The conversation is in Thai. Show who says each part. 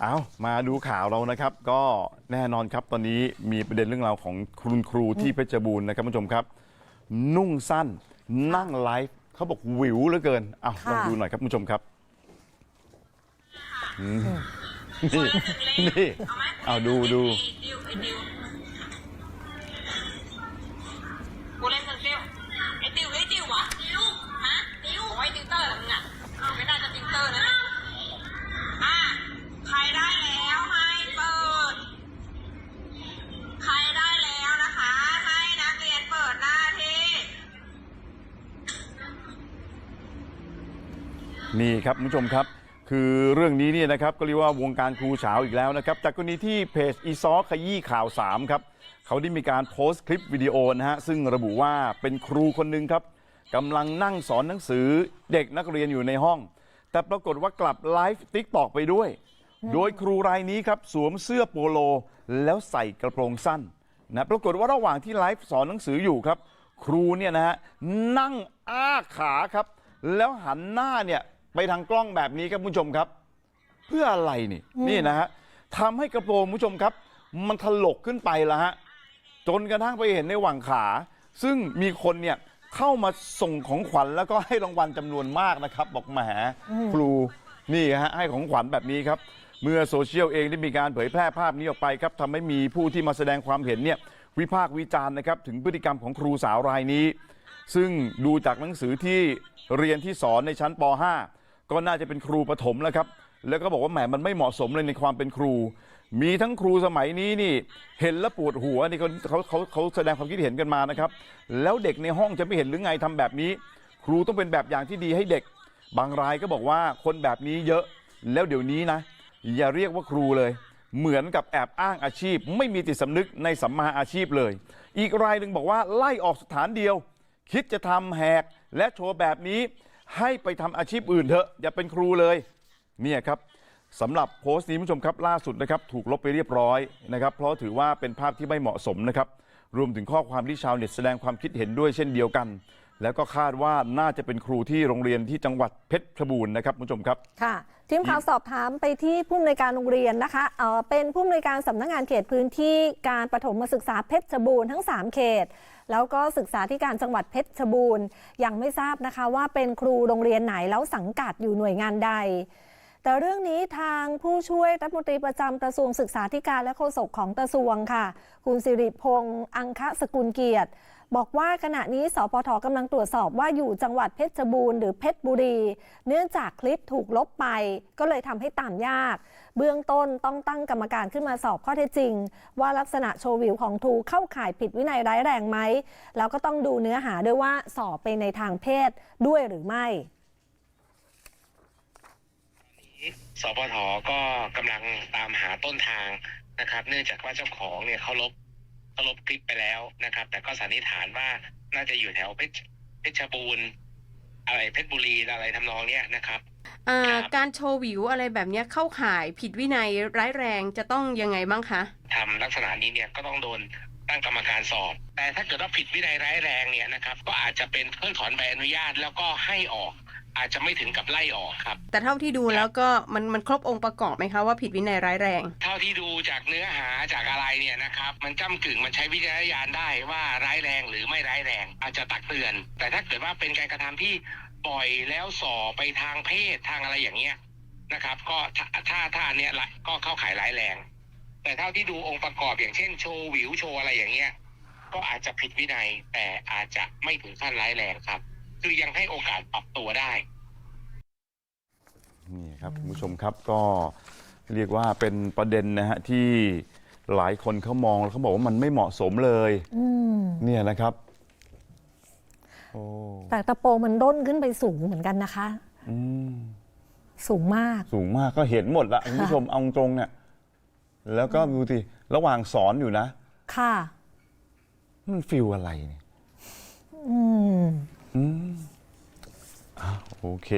Speaker 1: เอามาดูข่าวเรานะครับ ก็แน่นอนครับตอนนี้มีประเด็นเรื่องราวของคุณครูที่เพชรบูรณ์นะครับคุณผู้ชมครับ นุ่งสั้นนั่งไลฟ์เขาบอกวิวเหลือเกินเอา
Speaker 2: ค่ะ
Speaker 1: ลองดูหน่อยครับคุณผู้ชมครับอืมนี่นี่เอาดูดู
Speaker 3: ดิวไอ้ดิวกูเล่นเซนซิลไอ้ดิวไอ้ดิววะดิวฮะดิวโอ้ยติวเตอร์เหรอมึงอะอ้าวไม่น่าจะติวเตอร์นะเนี่ยอะใครได้แล้วให้เปิด ใครได้แล้วนะคะ ให้นักเรียนเปิดหน้าที่
Speaker 1: นี่ครับคุณผู้ชมครับ คือเรื่องนี้เนี่ยนะครับก็เรียกว่าวงการครูเฉาอีกแล้วนะครับ จากกรณีที่เพจอีซอขยี้ข่าว3ครับเขาได้มีการโพสต์คลิปวิดีโอนะฮะซึ่งระบุว่าเป็นครูคนหนึ่งครับกำลังนั่งสอนหนังสือเด็กนักเรียนอยู่ในห้อง แต่ปรากฏว่ากลับไลฟ์ติ๊กตอกไปด้วย โดยครูรายนี้ครับสวมเสื้อโปโล แล้วใส่กระโปรงสั้นนะปรากฏว่าระหว่างที่ไลฟ์สอนหนังสืออยู่ครับ ครูเนี่ยนะฮะนั่งอ้าขาครับ แล้วหันหน้าเนี่ย ไปทางกล้องแบบนี้ครับคุณผู้ชมครับ เพื่ออะไรนี่นี่นะฮะทำให้กระโปรงคุณผู้ชมครับ มันถลกขึ้นไปแล้วฮะจนกระทั่งไปเห็นในหว่างขา ซึ่งมีคนเนี่ยเข้ามาส่งของขวัญแล้วก็ให้รางวัลจำนวนมากนะครับ บอกแหมครูนี่ฮะให้ของขวัญแบบนี้ครับ เมื่อโซเชียลเองได้มีการเผยแพร่ภาพนี้ออกไปครับทำให้มีผู้ที่มาแสดงความเห็นเนี่ยวิพากษ์วิจารณ์นะครับถึงพฤติกรรมของครูสาวรายนี้ ซึ่งดูจากหนังสือที่เรียนที่สอนในชั้นป .5 ก็น่าจะเป็นครูประถมแล้วครับ แล้วก็บอกว่าแหมมันไม่เหมาะสมเลยในความเป็นครู มีทั้งครูสมัยนี้นี่ เห็นแล้วปวดหัวนี่เขาเขาเขาเขาแสดงความคิดเห็นกันมานะครับ แล้วเด็กในห้องจะไม่เห็นหรือไงทำแบบนี้ ครูต้องเป็นแบบอย่างที่ดีให้เด็ก บางรายก็บอกว่าคนแบบนี้เยอะ แล้วเดี๋ยวนี้นะ อย่าเรียกว่าครูเลย เหมือนกับแอบอ้างอาชีพ ไม่มีจิตสำนึกในสัมมาอาชีพเลย อีกรายหนึ่งบอกว่าไล่ออกสถานเดียว คิดจะทำแหกและโชว์แบบนี้ ให้ไปทำอาชีพอื่นเถอะอย่าเป็นครูเลยเนี่ยครับสำหรับโพสต์นี้ผู้ชมครับล่าสุดนะครับถูกลบไปเรียบร้อยนะครับเพราะถือว่าเป็นภาพที่ไม่เหมาะสมนะครับรวมถึงข้อความที่ชาวเน็ตแสดงความคิดเห็นด้วยเช่นเดียวกัน แล้วก็คาดว่าน่าจะเป็นครูที่โรงเรียนที่จังหวัดเพชรบูรณ์นะครับคุณผู้ชมครับ
Speaker 2: ค่ะทีมข่าวสอบถามไปที่ผู้อำนวยการโรงเรียนนะคะเออเป็นผู้อำนวยการสำนักงานเขตพื้นที่การประถมศึกษาเพชรบูรณ์ทั้ง 3 เขต แล้วก็ศึกษาที่การจังหวัดเพชรบูรณ์ยังไม่ทราบนะคะว่าเป็นครูโรงเรียนไหนแล้วสังกัดอยู่หน่วยงานใด แต่เรื่องนี้ทางผู้ช่วยรัฐมนตรีประจำกระทรวงศึกษาธิการและโฆษกของกระทรวงค่ะ คุณสิริพงษ์อังคสกุลเกียรติ บอกว่าขณะนี้สพทกำลังตรวจสอบว่าอยู่จังหวัดเพชรบูรณ์หรือเพชรบุรี เนื่องจากคลิปถูกลบไป ก็เลยทำให้ตามยาก เบื้องต้นต้องตั้งกรรมการขึ้นมาสอบข้อเท็จจริง ว่าลักษณะโชว์วิวของทูเข้าข่ายผิดวินัยร้ายแรงไหมแล้วก็ต้องดูเนื้อหาด้วยว่าสอบไปในทางเพศด้วยหรือไม่
Speaker 4: สปทก็กำลังตามหาต้นทางนะครับ เนื่องจากว่าเจ้าของเนี่ยเขาลบเขาลบคลิปไปแล้วนะครับ แต่ก็สันนิษฐานว่าน่าจะอยู่แถวเพชรเพชรบูรณ์อะไรเพชรบุรีอะไรทำนองเนี้ยนะครับ
Speaker 5: อ่า
Speaker 4: ครับ
Speaker 5: การโชว์วิวอะไรแบบเนี้ยเข้าข่ายผิดวินัยร้ายแรงจะต้องยังไงบ้างคะ
Speaker 4: ทำลักษณะนี้เนี่ยก็ต้องโดนตั้งกรรมการสอบ แต่ถ้าเกิดว่าผิดวินัยร้ายแรงเนี่ยนะครับ ก็อาจจะเป็นเพิกถอนใบอนุญาตแล้วก็ให้ออก อาจจะไม่ถึงกับไล่ออกครับ
Speaker 5: แต่เท่าที่ดูแล้วก็มันมันครบองค์ประกอบไหมคะว่าผิดวินัยร้ายแรง
Speaker 4: เท่าที่ดูจากเนื้อหาจากอะไรเนี่ยนะครับ มันจ้ำกึ่งมันใช้วิจารณญาณได้ว่าร้ายแรงหรือไม่ร้ายแรง อาจจะตักเตือน แต่ถ้าเกิดว่าเป็นการกระทำที่ปล่อยแล้วส่อไปทางเพศทางอะไรอย่างเงี้ยนะครับ ก็ถ้าถ้าถ้าอันเนี้ยละก็เข้าข่ายร้ายแรง แต่เท่าที่ดูองค์ประกอบอย่างเช่นโชว์วิวโชว์อะไรอย่างเงี้ยก็อาจจะผิดวินัยแต่อาจจะไม่ถึงขั้นร้ายแรงครับ คือยังให้โอกาสปรับตัวได้
Speaker 1: นี่ครับคุณผู้ชมครับก็เรียกว่าเป็นประเด็นนะฮะที่หลายคนเขามองแล้วเขาบอกว่ามันไม่เหมาะสมเลย
Speaker 2: อืม
Speaker 1: เนี่ยนะครับโอ้
Speaker 2: แต่ตะโปรงมันด้นขึ้นไปสูงเหมือนกันนะคะ
Speaker 1: อืม
Speaker 2: สูงมาก
Speaker 1: สูงมากก็เห็นหมดละคุณผู้ชมเอาตรงเนี่ยแล้วก็ดูสิระหว่างสอนอยู่นะ
Speaker 2: ค่ะ
Speaker 1: มันฟิลอะไรเนี่ย
Speaker 2: อืม
Speaker 1: อืมอะโอเค